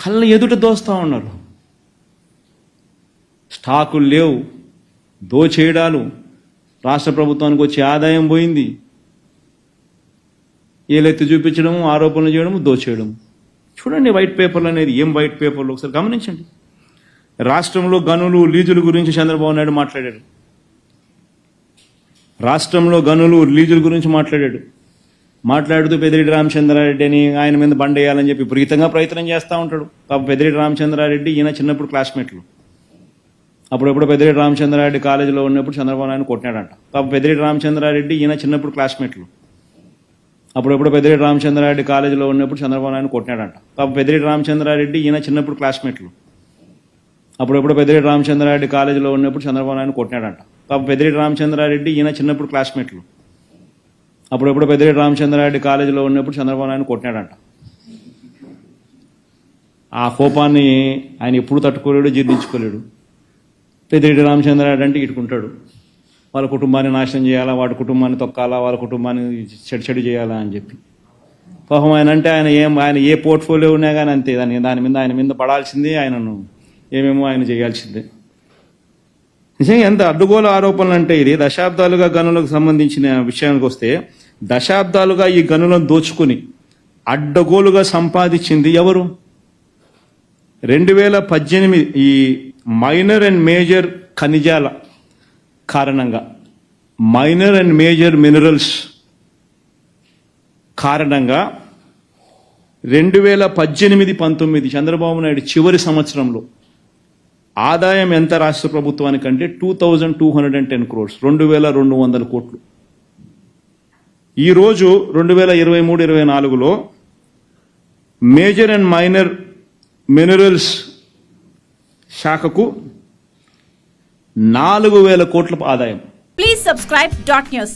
కళ్ళ ఎదుట దోస్తూ ఉన్నారు. స్టాకులు లేవు దోచేయడాలు రాష్ట్ర ప్రభుత్వానికి వచ్చే ఆదాయం పోయింది. ఏలెత్తి చూపించడం ఆరోపణలు చేయడం దోచేయడం చూడండి వైట్ పేపర్లు అనేది ఏం వైట్ పేపర్లు? ఒకసారి గమనించండి. రాష్ట్రంలో గనులు లీజుల గురించి చంద్రబాబు నాయుడు మాట్లాడాడు. రాష్ట్రంలో గనులు లీజుల గురించి మాట్లాడాడు. మాట్లాడుతూ పెదిరెడ్డి రామచంద్రారెడ్డి అని ఆయన మీద బండేయాలని చెప్పి విపరీతంగా ప్రయత్నం చేస్తూ ఉంటాడు. పాప పెదిరెడ్డి రామచంద్రారెడ్డి ఈయన చిన్నప్పుడు క్లాస్మేట్లు. అప్పుడప్పుడు పెదిరెడ్డి రామచంద్రారెడ్డి కాలేజీలో ఉన్నప్పుడు చంద్రబాబు నాయుడు కొట్టినాడంట పాప పెదిరెడ్డి రామచంద్రారెడ్డి ఈయన చిన్నప్పుడు క్లాస్మేట్లు. అప్పుడప్పుడు పెదిరెడ్డి రామచంద్రారెడ్డి కాలేజీలో ఉన్నప్పుడు చంద్రబాబు నాయుడు కొట్టినాడంట పాప పెదిరెడ్డి రామచంద్రారెడ్డి ఈయన చిన్నప్పుడు క్లాస్మేట్లు. అప్పుడప్పుడు పెదిరెడ్డి రామచంద్రారెడ్డి కాలేజీలో ఉన్నప్పుడు చంద్రబాబు నాయుడు కొట్టినాడంట పాప పెదిరెడ్డి రామచంద్రారెడ్డి ఈయన చిన్నప్పుడు క్లాస్మేట్లు. అప్పుడప్పుడు పెద్దిరెడ్డి రామచంద్రారెడ్డి కాలేజీలో ఉన్నప్పుడు చంద్రబాబు నాయుడు కొట్టినాడంట. ఆ కోపాన్ని ఆయన ఎప్పుడు తట్టుకోలేడు జీర్ణించుకోలేడు. పెద్దిరెడ్డి రామచంద్రారెడ్డి అంటే ఇటుకుంటాడు. వాళ్ళ కుటుంబాన్ని నాశనం చేయాలా వాడి కుటుంబాన్ని తొక్కాలా వాళ్ళ కుటుంబాన్ని చెడు చెడు చేయాలా అని చెప్పి. పాపం ఆయన అంటే ఆయన ఏం ఆయన ఏ పోర్ట్ఫోలియో ఉన్నా కానీ అంతే. దాని దాని మీద ఆయన మీద పడాల్సిందే ఆయనను. ఏమేమో ఆయన చేయాల్సిందే. నిజంగా ఎంత అడ్డుగోలు ఆరోపణలు అంటే ఇది. దశాబ్దాలుగా గనులకు సంబంధించిన విషయానికి వస్తే దశాబ్దాలుగా ఈ గనులను దోచుకుని అడ్డగోలుగా సంపాదించింది ఎవరు? రెండు వేల పద్దెనిమిది ఈ మైనర్ అండ్ మేజర్ ఖనిజాల కారణంగా మైనర్ అండ్ మేజర్ మినరల్స్ కారణంగా రెండు వేల పద్దెనిమిది పంతొమ్మిది చంద్రబాబు నాయుడు చివరి సంవత్సరంలో ఆదాయం ఎంత రాష్ట్ర ప్రభుత్వానికంటే two thousand two hundred and ten crores రెండు వేల రెండు వందల కోట్లు. ఈరోజు రెండు వేల ఇరవై మూడు ఇరవై నాలుగులో మేజర్ అండ్ మైనర్ మినరల్స్ శాఖకు నాలుగు వేల కోట్ల ఆదాయం. Please subscribe dot news